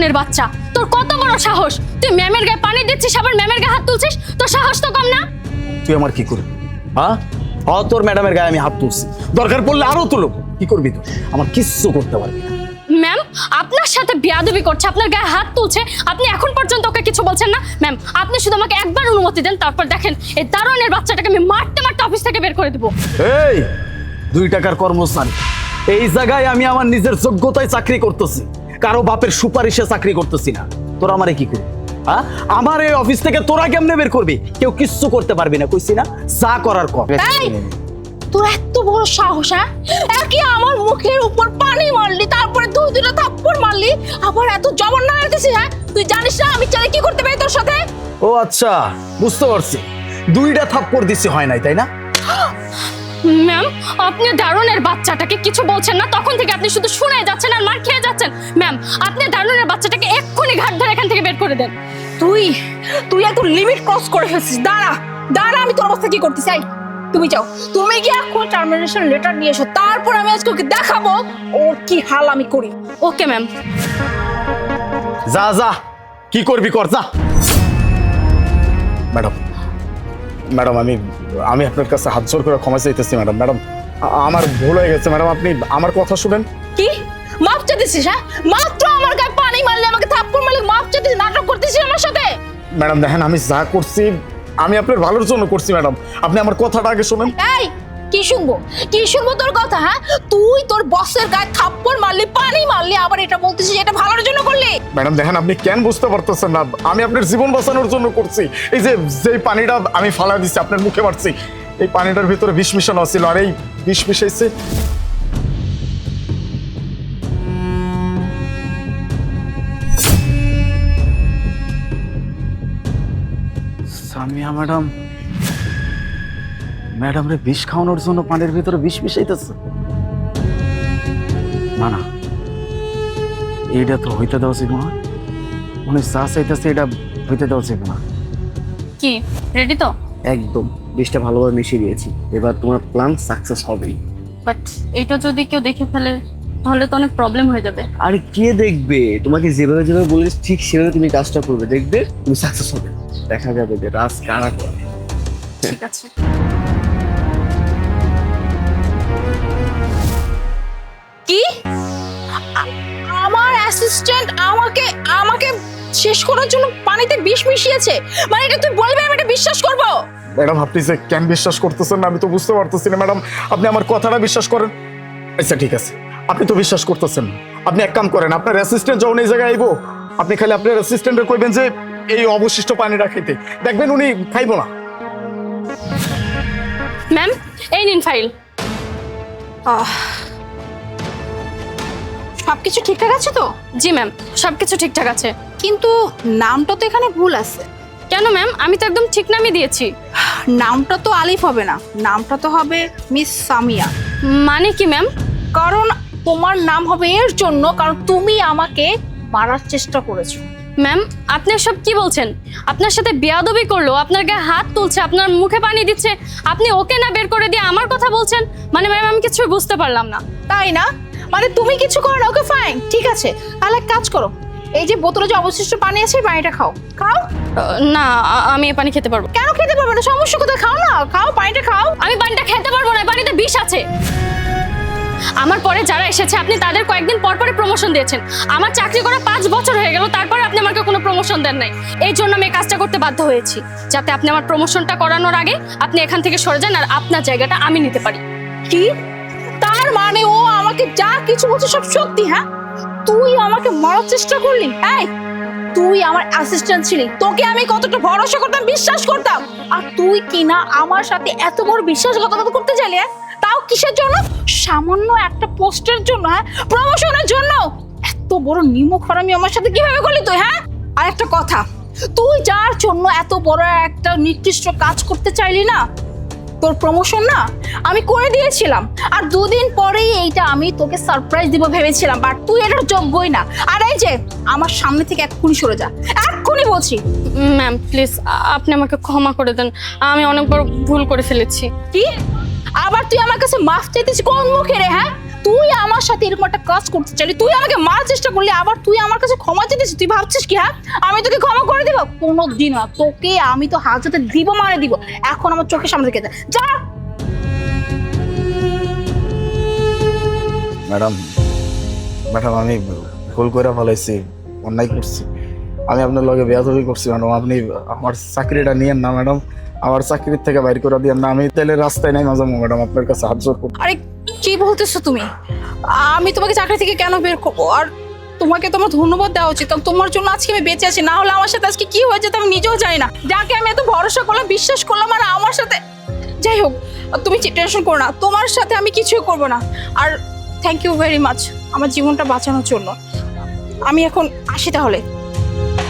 দারোয়ানের বাচ্চা। তোর কত বড় সাহস? তুই ম্যামের গায়ে পানি দিচ্ছিস আবার ম্যামের গায়ে হাত তুলছিস? তোর সাহস তো কম না? তুই আমার কি করবি? হ্যাঁ? হ তোর ম্যাডামের গায়ে আমি হাত তুলছি। দরকার পড়লে আরও তুলো। কি করবি তুই? আমার কিচ্ছু করতে পারবি না। ম্যাম আপনার সাথে বিয়াদবি করছে আপনার গায়ে হাত তুলছে আপনি এখন পর্যন্ত ওকে কিছু বলছেন না? ম্যাম আপনি শুধু আমাকে একবার অনুমতি দেন তারপর দেখেন এই দারোয়ানের বাচ্চাটাকে আমি মারতে মারতে অফিস থেকে বের করে দেবো। এই দুই টাকার কর্মস্থান এই জায়গায় আমি আমার নিজের যোগ্যতায় চাকরি করতেছি। কারও বাপের সুপারিশে চাকরি করতেছি না। তোরা আমারে কি করবি? হ্যাঁ? আমার এই অফিস থেকে তোরা কেমনে বের করবি? কেউ কিচ্ছু করতে পারবি না কইছি না? যা করার কর। এই, তোর এত বড় সাহস হ্যাঁ? একই আমার মুখের উপর পানি মারলি তারপরে দুই দুটো থাপ্পড় মারলি আবার এত জবর না হ্যাঁ? তুই জানিস না আমি কি করতে পারি তোর সাথে? ও আচ্ছা বুঝতে পারছি। দুইটা থাপ্পড় দিছি হয় নাই তাই না? ম্যাম আপনি দারুণের বাচ্চাটাকে কিছু বলছেন না তখন থেকে আপনি শুধু শুনে যাচ্ছেন আর মার খেয়ে যাচ্ছেন ম্যাম আপনি দারুণের বাচ্চাটাকে এক্ষুনি ঘাট ধরে এখান থেকে বের করে দেন। তুই তুই এত লিমিট ক্রস করে ফেলছিস। দাঁড়া দাঁড়া, আমি তোর অবস্থা কি করতে চাই তুমি যাও। তুমি গিয়ে এখন টার্মিনেশন লেটার নিয়ে এসো। তারপর আমি আজকে ওকে দেখাবো, ওর কি হাল আমি করি। ওকে ম্যাম যা যা, কি করবি কর, যা। ম্যাডাম ম্যাডাম, আমি আমি আপনার কাছে হাত জোর করে ক্ষমা চাইতেছি, ম্যাডাম। ম্যাডাম আমার ভুল হয়ে গেছে, ম্যাডাম, আপনি আমার কথা শুনেন। চাইতেছিস হ্যাঁ? মাত্র আমার গায়ে পানি মারলে আমাকে থাপ্পড় মারলে মাপ চাইতেছিস নাটক করতেছিস আমার সাথে? ম্যাডাম দেখেন আমি যা করছি আমি আপনার ভালোর জন্য করছি ম্যাডাম। আপনি আমার কথাটা আগে শোনেন। এই কি শুনব? কি শুনব তোর কথা হ্যাঁ? তুই তোর বসের গায়ে থাপ্পড় মারলি পানি মারলি আবার এটা বলতেছিস এটা ভালোর জন্য করলি? ম্যাডাম দেখেন আপনি কেন বুঝতে পারতেছেন না? আমি আপনার জীবন বাঁচানোর জন্য করছি। এই যে যেই পানিটা আমি ফালা দিচ্ছি আপনার মুখে মারছি এই পানিটার ভিতরে বিষ মিশানো ছিল আর এই বিষ মিশাইছে সামিয়া ম্যাডাম। ম্যাডাম রে বিষ খাওয়ানোর জন্য পানির ভিতরে বিষ মিশাইতেছে। না না। এইটা তো হইতে দেওয়া উচিত না। উনি চা চাইতেছে এটা হইতে দেওয়া উচিত না। কি? রেডি তো? একদম। বিষটা ভালোভাবে মিশিয়ে দিয়েছি। এবার তোমার প্ল্যান সাকসেস হবেই। বাট এটা যদি কেউ দেখে ফেলে তাহলে তো অনেক প্রবলেম হয়ে যাবে। আর কে দেখবে? তোমাকে যেভাবে যেভাবে বলেছি ঠিক সেভাবে তুমি কাজটা করবে। দেখবে তুমি সাকসেস হবে। দেখা যাবে যে রাজ কারা করে। ঠিক আছে। কি? আমার অ্যাসিস্ট্যান্ট আমাকে আমাকে শেষ করার জন্য পানিতে বিষ মিশিয়েছে? মানে এটা তুই বলবি আমি এটা বিশ্বাস করব? ম্যাডাম আপনি যে কেন বিশ্বাস করতেছেন না আমি তো বুঝতে পারতেছি না ম্যাডাম। আপনি আমার কথাটা বিশ্বাস করেন। আচ্ছা ঠিক আছে। আপনি তো বিশ্বাস করতেছেন। আপনি এক কাম করেন আপনার অ্যাসিস্ট্যান্ট যখন এই জায়গায় আইবো আপনি খালি আপনার অ্যাসিস্ট্যান্টের কইবেন যে এই অবশিষ্ট পানিটা খাইতে দেখবেন উনি খাইবো না। ম্যাম এই নিন ফাইল। সবকিছু ঠিকঠাক আছে তো? জি ম্যাম সবকিছু ঠিকঠাক আছে। কিন্তু নামটা তো এখানে ভুল আছে। কেন ম্যাম? আমি তো একদম ঠিক নামই দিয়েছি। নামটা তো আলিফ হবে না। নামটা তো হবে মিস সামিয়া। মানে কি ম্যাম? কারণ তোমার নাম হবে এর জন্য কারণ তুমি আমাকে মারার চেষ্টা করেছ। ম্যাম আপনি সব কি বলছেন? আপনার সাথে বেয়াদবি করল আপনার গায়ে হাত তুলছে আপনার মুখে পানি দিচ্ছে আপনি ওকে না বের করে দিয়ে আমার কথা বলছেন? মানে ম্যাম আমি কিছু বুঝতে পারলাম না। তাই না? মানে তুমি কিছু করো না ওকে ফাইন ঠিক আছে। তাহলে এক কাজ করো এই যে বোতলে যে অবশিষ্ট পানি আছে এই পানিটা খাও। খাও? না আমি এই পানি খেতে পারব। কেন খেতে পারব না? সমস্যা কোথায়? খাও না খাও পানিটা খাও। আমি পানিটা খেতে পারব না পানিতে বিষ আছে। আমার পরে যারা এসেছে, আপনি তাদের কয়েকদিন পর পরে প্রমোশন দিয়েছেন। আমার চাকরি করা পাঁচ বছর হয়ে গেল, তারপরে আপনি আমাকে কোনো প্রমোশন দেন নাই। এই জন্য আমি কাজটা করতে বাধ্য হয়েছি, যাতে আপনি আমার প্রমোশনটা করানোর আগে আপনি এখান থেকে সরে যান আর আপনার জায়গাটা আমি নিতে পারি। কি? তার মানে ও আমাকে যা কিছু বলছে সব সত্যি হ্যাঁ? তুই আমাকে মারার চেষ্টা করলি, এই? তুই আমার অ্যাসিস্ট্যান্ট ছিলি, তোকে আমি কতটা ভরসা করতাম, বিশ্বাস করতাম। আর তুই কিনা আমার সাথে এত বড় বিশ্বাসঘাতকতা করতে চাইলি হ্যাঁ? তাও কিসের জন্য? সামান্য একটা পোস্টের জন্য হ্যাঁ? প্রমোশনের জন্য। এত বড় নিমক হারামি আমার সাথে কীভাবে করলি তুই হ্যাঁ? আর একটা কথা তুই যার জন্য এত বড় একটা নির্দিষ্ট কাজ করতে চাইলি না তোর প্রমোশন না আমি করে দিয়েছিলাম। আর দুদিন পরেই এইটা আমি তোকে সারপ্রাইজ দিব ভেবেছিলাম বাট তুই এটার যোগ্যই না। আর এই যে আমার সামনে থেকে এক্ষুনি সরে যা এক্ষুনি বলছি। ম্যাম প্লিজ আপনি আমাকে ক্ষমা করে দেন। আমি অনেক বড় ভুল করে ফেলেছি। কি? আবার তুই আমার কাছে মাফ চাইতেছিস? কোন মুখে রে হ্যাঁ? তুই আমার সাথে এরকম একটা কাজ করতে চাইলি, তুই আমাকে মার চেষ্টা করলি, আবার তুই আমার কাছে ক্ষমা চেয়েছিস তুই ভাবছিস কি হ্যাঁ? আমি তোকে ক্ষমা করে দিব? কোনো দিন না, তোকে আমি তো হাজতে দিব মানে দিব। এখন আমার চোখের সামনে থেকে যা! ম্যাডাম ম্যাডাম, আমি ভুল করে ফেলাইছি, অন্যায় করছি। আমি আপনার লগে বেয়াদবি করছি, ম্যাডাম। আপনি আমার চাকরিটা নিয়েন না, ম্যাডাম। আমার চাকরির থেকে বাইর করে দিয়েন না। আমি তাহলে রাস্তায় নাই মাঝে ম্যাডাম, আপনার কাছে হাত জোর আরে, কি বলতেছো তুমি? আমি তোমাকে চাকরি থেকে কেন বের করব? আর তোমাকে তোমার ধন্যবাদ দেওয়া উচিত। তোমার জন্য আজকে আমি বেঁচে আছি। না হলে আমার সাথে আজকে কি হয়ে যেত আমি নিজেও জানি না। যাকে আমি এত ভরসা করলাম, বিশ্বাস করলাম, আর আমার সাথে যাই হোক, তুমি টেনশন করো না। তোমার সাথে আমি কিছুই করব না। আর থ্যাংক ইউ ভেরি মাচ আমার জীবনটা বাঁচানোর জন্য। আমি এখন আসি তাহলে। you